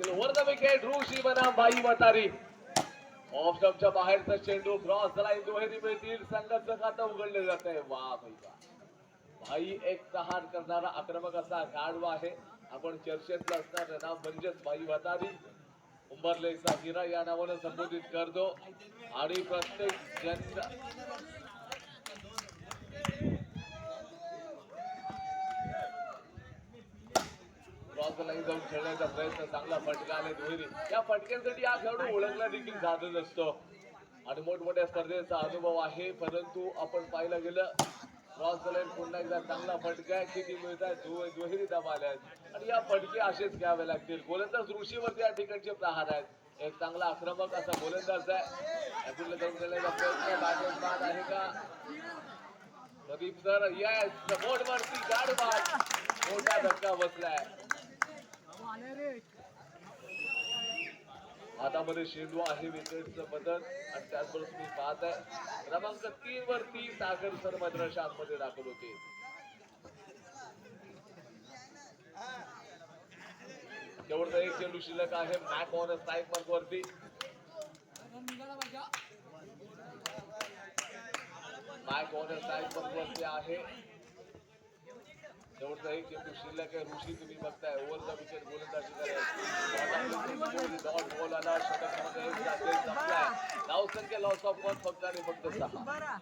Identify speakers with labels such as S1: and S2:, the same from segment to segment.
S1: देखील वर विकेट ऋषी बनाम बाई वतारी ऑफ स्टॉपच्या बाहेरचा चेंडू क्रॉस लाईन दुहेरी मिळतील. संघाचं खातं उघडलं जात आहे. वा भाई वा. भाई एक तहान करणारा आक्रमक असा गाडवा आहे. आपण चर्चेतलं असणारं नाव म्हणजेच भाई वतारी उंबरलेचा हिरा या नावानं संबोधित करतो. आणि प्रत्येक जन लाईन जाऊन खेळण्याचा प्रयत्न चांगला फटका आले दुहेरी या फटक्यांसाठी हा खेळाडू ओळखला देखील जातच असतो आणि मोठमोठ्या स्पर्धेचा अनुभव आहे परंतु आपण पाहिलं गेलं क्रॉस लाईन पुन्हा एकदा चांगला फटका किती मिळतात दु- दुहेरी धावा आणि या फटके असेच घ्यावे लागतील. गोलंदाज ऋषीवरती या ठिकाणचे प्रहार आहेत. एक चांगला आक्रमक असा गोलंदाज आहे. अतुल्य जाऊन खेळण्याचा प्रयत्न आहे का? प्रदीप सर येस बोर्ड वरती गाड मोठा धक्का बसलाय. हातामध्ये शेंडू आहे विकेटचं बदल आणि त्याचबरोबर तुम्ही पाहत आहे क्रमांक तीन वरती सागर सर मात्र शांतमध्ये दाखल होते. तेवढं एक चेंडू शिल्लक आहे मॅक ऑन स्ट्राईक मार्क वरती. मॅक ऑन स्ट्राईक मार्क वरती आहे. शेवटचा एक चेंडू शिल्लक आहे. ऋषी तुम्ही बघताय. ओव्हर द विकेट गोलंदाजी बॉल आला. एक संपलाय. धाव संख्या लॉस ऑफ वन फक्त आणि फक्त सहा.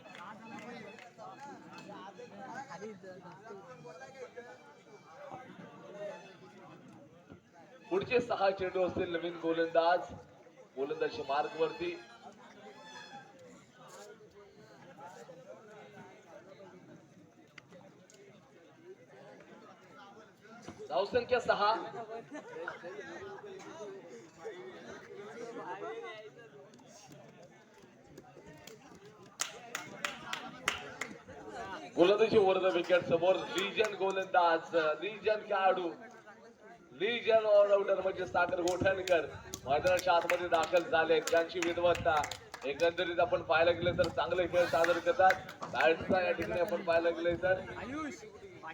S1: पुढचे सहा चेंडू असतील नवीन गोलंदाज. गोलंदाजी मार्ग वरती धावसंख्या सहा गोलंदाजी वर्ध विकेट समोर. लिजन गोलंदाज लिजन खेळाडू. लिजन ऑलराऊंडर म्हणजे सागर गोठणकर. मैदानाच्या आतमध्ये दाखल झाले. त्यांची विद्वत्ता एकंदरीत आपण पाहायला गेलं तर चांगले खेळ सादर करतात. बॅट्सचा या ठिकाणी आपण पाहायला गेलं तर.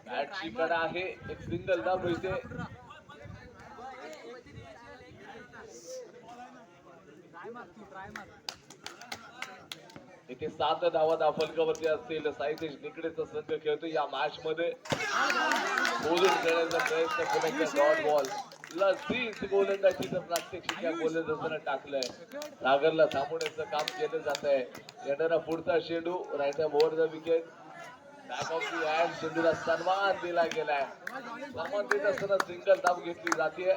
S1: बॅटची कडा आहे. एक सिंगल धाव मिळते इथे सात धावा दाफलकावरती असतील. साईतेश निकडेचा संघ खेळतो या मॅच मध्ये. बोलून खेळण्याचा प्रयत्न बॉल. लसीच गोलंदाजी तर प्रात्यक्षिक गोलंदाजानं टाकलंय. सागरला थांबवण्याचं काम केलं जात आहे येणारा पुढचा शेंडू right over the wicket back of the hand शेंडूला सन्मान दिला गेलाय. सन्मान देत असताना सिंगल धाव घेतली जाते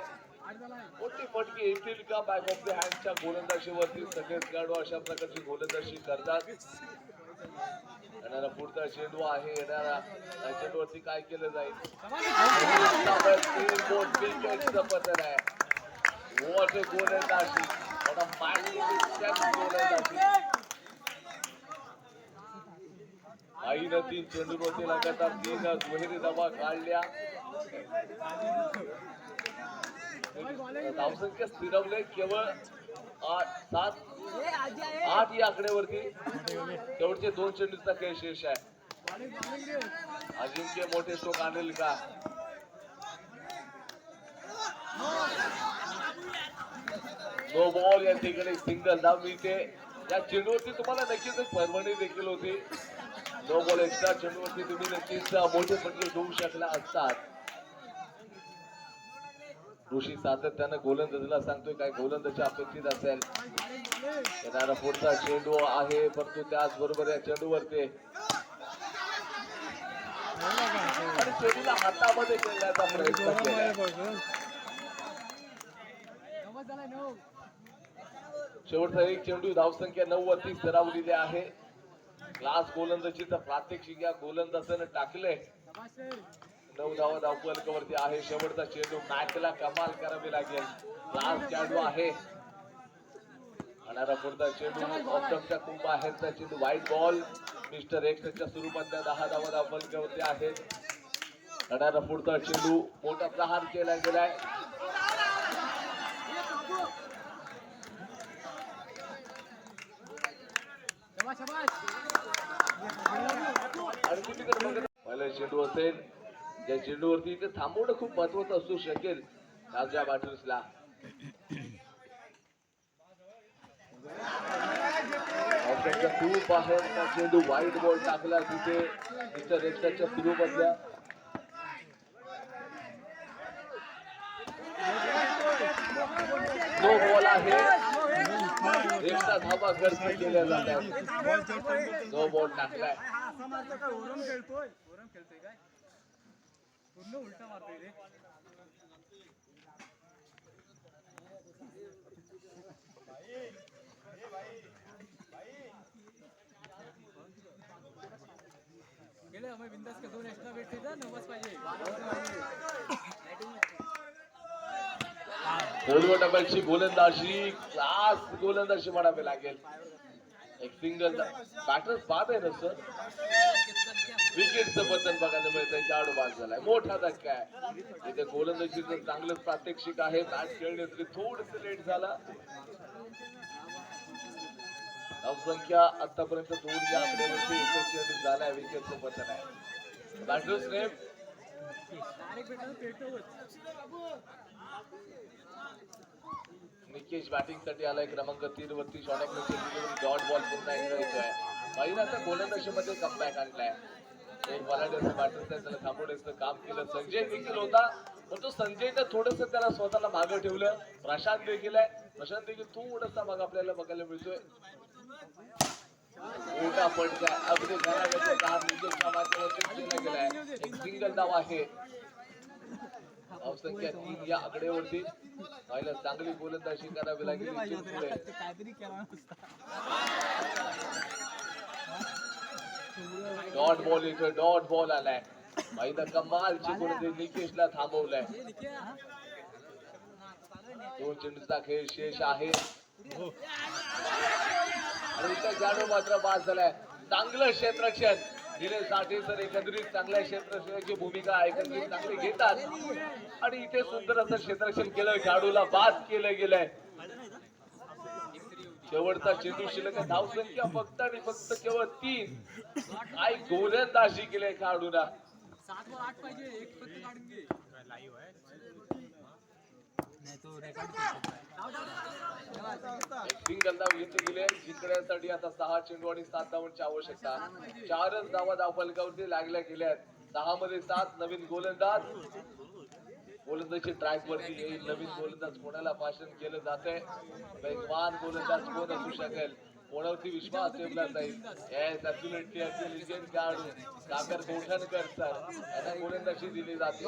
S1: मोठी फटकी येतील का बॅक ऑफ द हँडच्या गोलंदाजीवरती सगळेच खेळाडू अशा प्रकारची गोलंदाजी करतात. येणारा पुढचा चेंडू आहे येणारा चेंडूवरती काय केलं जाईल? तीन बोट विकेटचं पतन आहे मोठे गोलंदाजी मोठा गोलंदाजी आईनं तीन चेंडूवरती लगातार तीन दुहेरी दबा काढल्या. धावसंख्या स्थिरवले केवळ आठ सात आठ या आकड्यावरती. शेवटचे दोन चेंडूचा खेळ शेष आहे. अजिंक्य मोठे स्ट्रोक आणेल का? नो बॉल या ठिकाणी सिंगल धाव मिळते. या चेंडूवरती तुम्हाला नक्कीच एक परभणी देखील होती. नो बॉल एक्स्ट्रा चेंडूवरती तुम्ही नक्कीच मोठे फटके घेऊ शकला असतात. ऋषी सातत्यानं गोलंदाजीला सांगतोय काय गोलंदाजी अपेक्षित असेल. येणारा पुढचा चेंडू आहे परंतु त्याचबरोबर या चेंडूवरती. आणि चेंडूला हातामध्ये खेळण्याचा प्रयत्न केला. शेवटचा एक चेंडू धावसंख्या नऊ वरती सरावलेली आहे. क्लास गोलंदाजीचं प्रात्यक्षिक या गोलंदाजानं टाकलंय. नऊ धावा धावपलकावरती आहे. शेवटचा चेंडू मॅचला कमाल करावी लागेल. क्लास चेंडू आहे. पुढचा चेंडू खूप बाहेरचा चेंडू व्हाईट बॉल मिस्टर एक्सच्या स्वरूपातल्या दहा धावा धावपलकावरती आहेत येणारा पुढचा चेंडू मोठा प्रहार केला गेलाय. पहिला चेंडू असेल. ज्या चेंडूवरती इथे थांबवणं खूप महत्वाचं असू शकेल. ताज्या बॅटर्सला खूप बाहेर चेंडू वाईट बॉल टाकला तिथे. मिस्टर रेक्सच्या सुरू बदल्या. तो बॉल आहे. रेक्सचा धाबा खर्च केल्या जात तो बॉल टाकलाय.
S2: पूर्ण उलटा मारतोय रे. गेले आम्ही बिंदास का दोन एक्स्ट्रा भेटते ना नवस पाहिजे.
S1: खोलवर डबलची गोलंदाजी क्लास गोलंदाजी म्हणावी लागेल. एक सिंगल बॅटर बाद आहे ना सर विकेटचं पतन बघायला मिळतंय चार बाद झालाय. मोठा धक्का आहे. इथे गोलंदाजीचं चांगलंच प्रात्यक्षिक आहे मॅच खेळणे थोडस लेट झाला. धावसंख्या आतापर्यंत दोन या आकड्यावरती एकोणचाळीस झालाय विकेटचं पतन आहे. बॅटर्स नेम निकेश बॅटिंगसाठी आलाय क्रमांक तीन वरती. शॉटॅकलची डॉट बॉल पुन्हा एकदा येतोय. पहिला आता गोलंदाजीमध्ये कमबॅक आणलाय. एक त्याला काम केलं. संजय देखील होता पण तो संजयनं थोडस त्याला स्वतःला मागं ठेवलं. प्रशांत देखील आहे. प्रशांत देखील थोडासा माग आपल्याला बघायला मिळतोय. मोठा फटका अगदी घराण्याच्या दहा विकेटच्या माध्यमातून केला एक सिंगल आहे. धावसंख्या तीन या आकडेवरती. पहिला चांगली गोलंदाजी करावी लागेल इथून पुढे
S2: काहीतरी केला नसता
S1: डॉट बॉल इथं डॉट बॉल आलाय पहिला कमालची गोलंदाजी निकेशला थांबवलाय. दोन चेंडूचा खेळ शेष आहे. आणि इथं जाडो मात्र बाद झालाय. चांगलं क्षेत्ररक्षण. दिले साठी तर एकंदरीत चांगल्या क्षेत्ररक्षणाची भूमिका एकंदरीत चांगली घेतात. आणि इथे सुंदर असं क्षेत्ररक्षण केलं. जाडूला बाद केलं गेलंय. शेवटचा चेंडू शिल्लक धाव धावसंख्या फक्त आणि फक्त केवळ तीन. काय गोलंदाजी केले खेळाडूला सिंगल धाव घेतली गेले जिंकण्यासाठी आता सहा चेंडू आणि सात धावांची आवश्यकता. चारच धावा धाव फलकावरती लागल्या गेल्या आहेत सहा मध्ये सात नवीन गोलंदाज. गोलंदाजी ट्रॅक वरती येईल नवीन गोलंदाज कोणाला भाषण केलं जात आहे वेगवान गोलंदाज कोण असू शकेल? कोणावरती विश्वास ठेवला जाईल येस ऍब्सुलेटली असेल इंडियन खेळाडू काकर गोठणकर सर. यांना गोलंदाजी दिली जाते.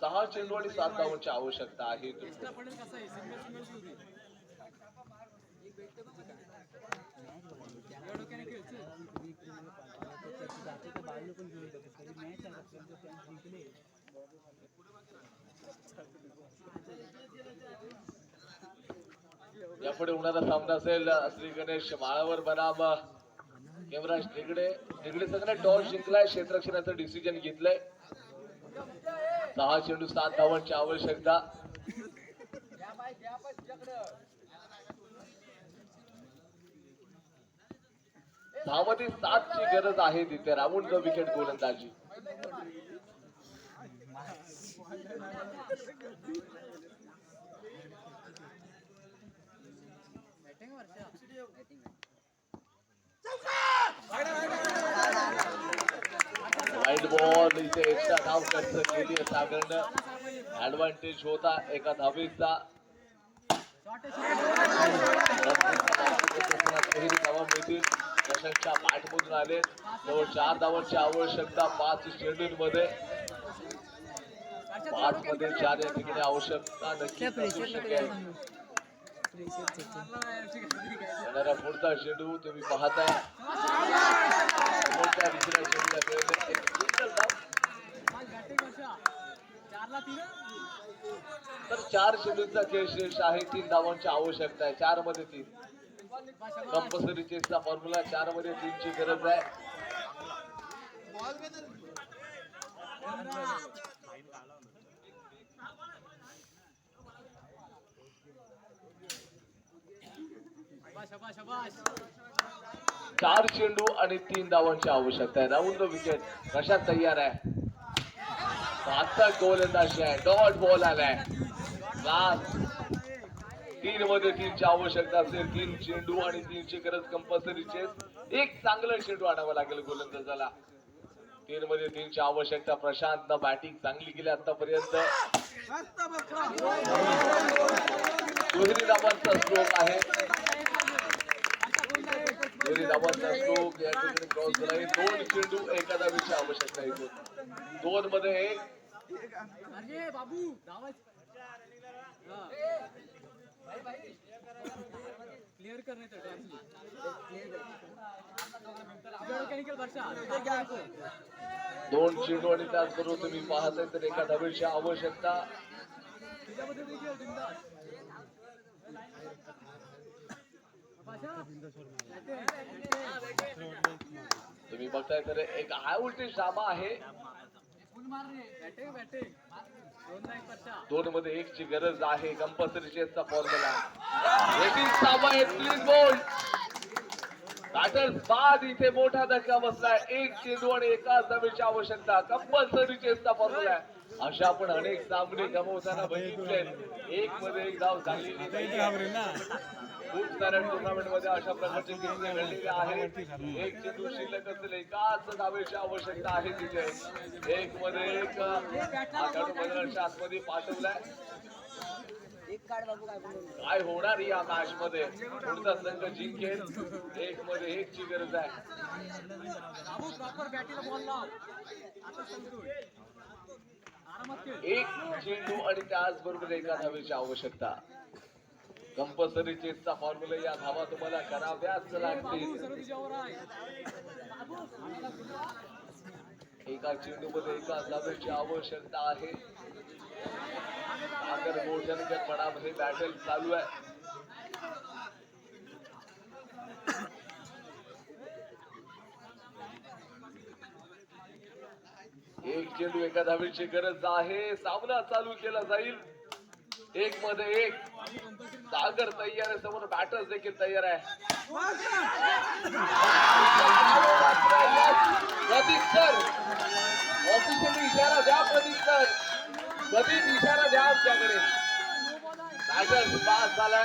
S1: सहा चेंडू आणि सात धावांची आवश्यकता आहे.
S2: एक्स्ट्रा
S1: यापुढे होणारा सामना असेल श्री गणेश माळावर बनाम केमराज निगडे निगडे संघाने टॉस जिंकलाय क्षेत्ररक्षणाचं डिसिजन घेतलंय. सहा चेंडू सात धावांची आवश्यकता. धावती सातची गरज आहे तिथे. राऊंड द विकेट गोलंदाजी.
S2: बॅटिंग
S1: वाईट बॉल इथे एकटा धाव खर्च केली सागरनं. ऍडव्हान्टेज होता एका धावीचा. धावा मिळतील प्रशांतच्या पाठमधून आले जवळ चार धावांची आवश्यकता पाच चेंडूंमध्ये पाच मध्ये चार या ठिकाणी आवश्यकता शकेल. येणारा पुढचा चेंडू तुम्ही पाहताय. समोरच्या दुसऱ्या एक
S2: चारला तीन
S1: तर चार चेंडूंचा खेळ शेष आहे तीन धावांची आवश्यकता आहे. चारमध्ये तीन. कंपल्सरी चेसचा फॉर्म्युला चारमध्ये तीनची गरज आहे. चार चेंडू आणि तीन धावांची आवश्यकता आहे. राऊंड द विकेट कशा तयार आहे? आता गोलंदाजी आहे. डॉट बॉल आलाय. तीन मध्ये तीनची आवश्यकता असेल तीन चेंडू आणि तीनची गरज कंपल्सरीचे एक चांगलं चेंडू आणावं लागेल गोलंदाजाला. तीन मध्ये तीनची आवश्यकता प्रशांत बॅटिंग चांगली केली आतापर्यंत. दुहेरी दाबांचा स्ट्रोक आहे. दुहेरी धावांचा स्ट्रोक या ठिकाणी क्रॉस झाला दोन चेंडू एका दाबीची आवश्यकता आहे. दोन मध्ये एक.
S2: बाबू क्लिअर
S1: दोन चेंडू आणि त्याचबरोबर तुम्ही पाहताय तर एका धावेची आवश्यकता. तुम्ही बघताय तर एक हाय व्होल्टेज डामा आहे.
S2: दोन
S1: मध्ये एक ची गरज आहे कंपल्सरी चेसचा फॉर्म्युला रेटिंग सामा आहे प्लीज बोल बाद इथे मोठा धक्का बसलाय. एक चेंडू आणि एकाच धावेची आवश्यकता. कंपल्सरी चेसचा फॉर्म्युला आहे. अशा आपण अनेक सामने गमवताना बघितले. एक मध्ये एक धाव झालेली खूप साऱ्या टुर्नामेंटमध्ये अशा प्रकारचे किस्से घडलेले आहेत. एक चेंडू शिल्लक असेल एकाच धावेची आवश्यकता आहे तिथे. एक मध्ये एक आघाडी आतमध्ये पाठवलाय. काय होणार या मॅच मध्ये पुढचा संघ जिंकेल. एक मध्ये एक ची गरज आहे. एक चेंडू आणि त्याचबरोबर एका धावेची आवश्यकता. कंपल्सरी चेसचा फॉर्म्युला या धावा तुम्हाला कराव्याच लागतील. एका चेंडू मध्ये एका धावेची आवश्यकता आहे. सागर मोठ्या मनामध्ये बॅटल चालू आहे. एक चेंडू एका धावेची गरज आहे. सामना चालू केला जाईल. एक मध्ये एक. सागर तयार आहे समोर बॅटर्स देखील तयार आहे. प्रदीप सर ऑफिशियली इशारा द्या प्रदीप सर. प्रदीप इशारा द्या आमच्याकडे. बॅटर्स पास झालाय.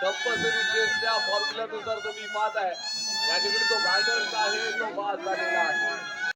S1: कंपल्सरी चेसच्या फॉर्म्युल्यानुसार तुम्ही पाहत आहे या ठिकाणी तो बॅटर्स आहे तो पास झालेला आहे.